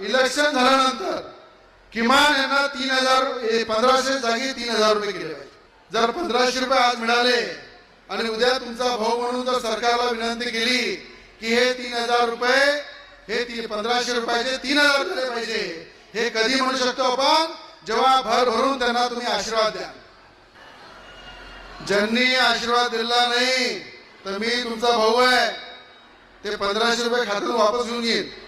Election झाल्यानंतर किमान यांना तीन हजार ए, पंधराशे जागी तीन हजार रुपये केले पाहिजे. जर पंधराशे रुपये आज मिळाले आणि उद्या तुमचा भाऊ म्हणून जर सरकारला विनंती केली की हे तीन हजार रुपये हे ती पंधराशे रुपयाचे तीन हजार झाले पाहिजे. हे कधी म्हणू शकतो आपण? जेव्हा भर भरून त्यांना तुम्ही आशीर्वाद द्या. ज्यांनी आशीर्वाद दिला नाही तर मी तुमचा भाऊ आहे. ते पंधराशे रुपये खात्यातून वापस घेऊन येईल.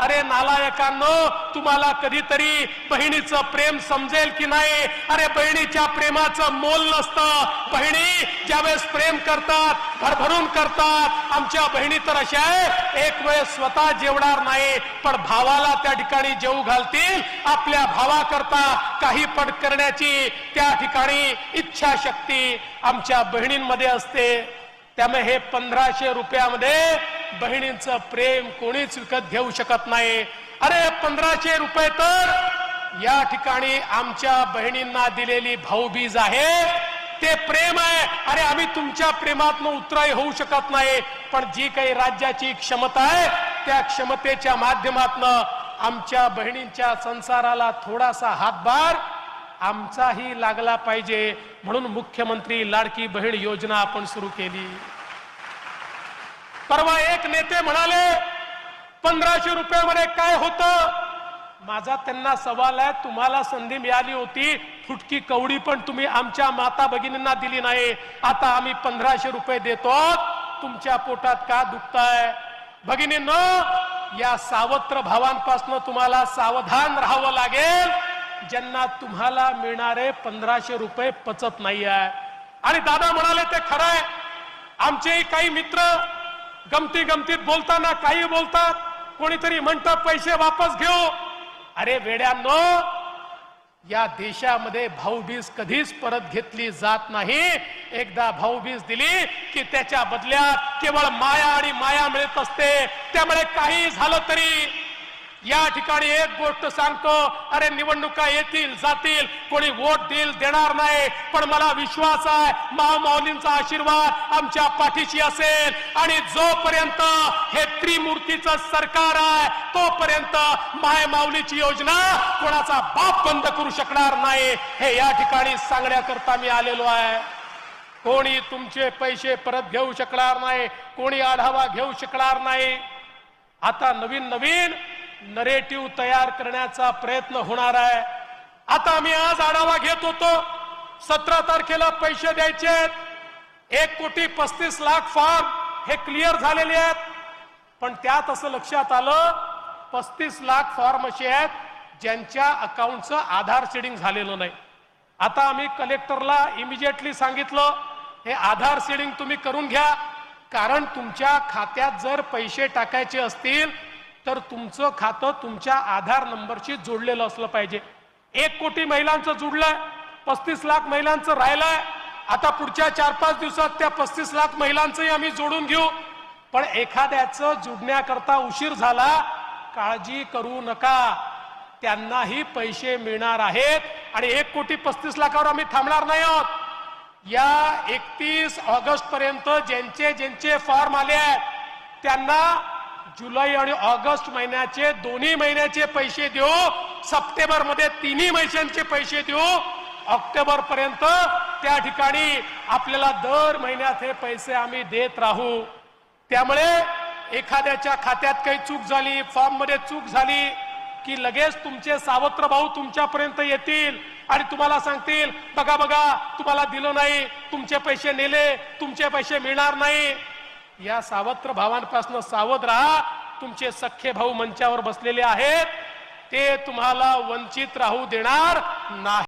अरे नालायकांनो तुम्हाला कधीतरी बहिणीचं प्रेम समजेल की नाही? अरे बहिणीच्या प्रेमाचं मोल नसतं. बहिणी ज्यावेळेस प्रेम करतात भरभरून करतात आमच्या बहिणी तर अशा आहे एक वेळ स्वतः जेवणार नाही पण भावाला त्या ठिकाणी जेऊ घालतील आपल्या भावाकरता काही पण करण्याची त्या ठिकाणी इच्छाशक्ती आमच्या बहिणींमध्ये असते. त्यामुळे हे पंधराशे रुपयामध्ये बहिणींचं प्रेम कोणीच विकत घेऊ शकत नाही. अरे पंधराशे रुपये तर या ठिकाणी आमच्या बहिणींना दिलेली भाऊबीज आहे. ते प्रेम आहे. अरे आम्ही तुमच्या प्रेमात उतराई होऊ शकत नाही. पण जी काही राज्याची क्षमता आहे त्या क्षमतेच्या माध्यमातून आमच्या बहिणींच्या संसाराला थोडासा हातभार आमचाही लागला पाहिजे. म्हणून मुख्यमंत्री लाडकी बहीण योजना आपण सुरू केली. परवा एक नेते म्हणाले पंधराशे रुपयामध्ये काय होतं? माझा त्यांना सवाल आहे तुम्हाला संधी मिळाली होती फुटकी कवडी पण तुम्ही आमच्या माता भगिनींना दिली नाही. आता आम्ही पंधराशे रुपये देतो तुमच्या पोटात का दुखताय? भगिनींनो या सावत्र भावांपासून तुम्हाला सावधान राहावं लागेल. ज्यांना तुम्हाला मिळणारे पंधराशे रुपये पचत नाही आहे आणि दादा म्हणाले ते खरं आहे आमचेही काही मित्र गमती गमतीत बोलताना काही बोलतात कोणीतरी म्हणतं पैसे वापस घेऊ. अरे वेड्यांनो या देशामध्ये भाऊबीज कधीच परत घेतली जात नाही. एकदा भाऊबीज दिली की त्याच्या बदल्यात केवळ माया आणि माया मिळत असते. त्यामुळे काही झालं तरी या ठिकाणी एक गोष्ट सांगतो अरे निवडणुका येतील जातील कोणी वोट देईल देणार नाही. पण मला विश्वास आहे महामाऊलींचा आशीर्वाद आमच्या पाठीशी असेल. आणि जोपर्यंत हे त्रिमूर्तीचं सरकार आहे तोपर्यंत माय माऊलीची योजना कोणाचा बाप बंद करू शकणार नाही. हे या ठिकाणी सांगण्याकरता मी आलेलो आहे. कोणी तुमचे पैसे परत घेऊ शकणार नाही कोणी आढावा घेऊ शकणार नाही. आता नवीन नवीन नरेटिव्ह तयार करण्याचा प्रयत्न होणार आहे. आता आम्ही आज आढावा घेत होतो सतरा तारखेला पैसे द्यायचे आहेत. एक कोटी पस्तीस लाख फॉर्म हे क्लिअर झालेले आहेत. पण त्यात असं लक्षात आलं पस्तीस लाख फॉर्म असे आहेत ज्यांच्या अकाउंटचं आधार सीडिंग झालेलं नाही. आता आम्ही कलेक्टरला इमिजिएटली सांगितलं हे आधार सीडिंग तुम्ही करून घ्या. कारण तुमच्या खात्यात जर पैसे टाकायचे असतील तर तुमचं खातं तुमच्या आधार नंबरशी जोडलेलं असलं पाहिजे. एक कोटी महिलांचं जुडलंय पस्तीस लाख महिलांचं राहिलंय. आता पुढच्या चार पाच दिवसात त्या पस्तीस लाख महिलांचंही आम्ही जोडून घेऊ. पण एखाद्याचं जुडण्याकरता उशीर झाला काळजी करू नका. त्यांनाही पैसे मिळणार आहेत आणि एक कोटी पस्तीस लाखावर आम्ही थांबणार नाही आहोत. या एकतीस ऑगस्ट पर्यंत ज्यांचे ज्यांचे फॉर्म आले आहेत त्यांना जुलै आणि ऑगस्ट महिन्याचे दोन्ही महिन्याचे पैसे देऊ. सप्टेंबरमध्ये तिन्ही महिन्यांचे पैसे देऊ. ऑक्टोबर पर्यंत त्या ठिकाणी आपल्याला दर महिन्यात हे पैसे आम्ही देत राहू. त्यामुळे एखाद्याच्या खात्यात काही चूक झाली फॉर्ममध्ये चूक झाली की लगेच तुमचे सावत्र भाऊ तुमच्यापर्यंत येतील आणि तुम्हाला सांगतील बघा बघा तुम्हाला दिलं नाही तुमचे पैसे नेले तुमचे पैसे मिळणार नाही. या सावत्र भावांपासून सावध राहा. तुमचे सख्खे भाऊ मंचावर बसलेले आहेत. ते तुम्हाला वंचित राहू देणार नाही.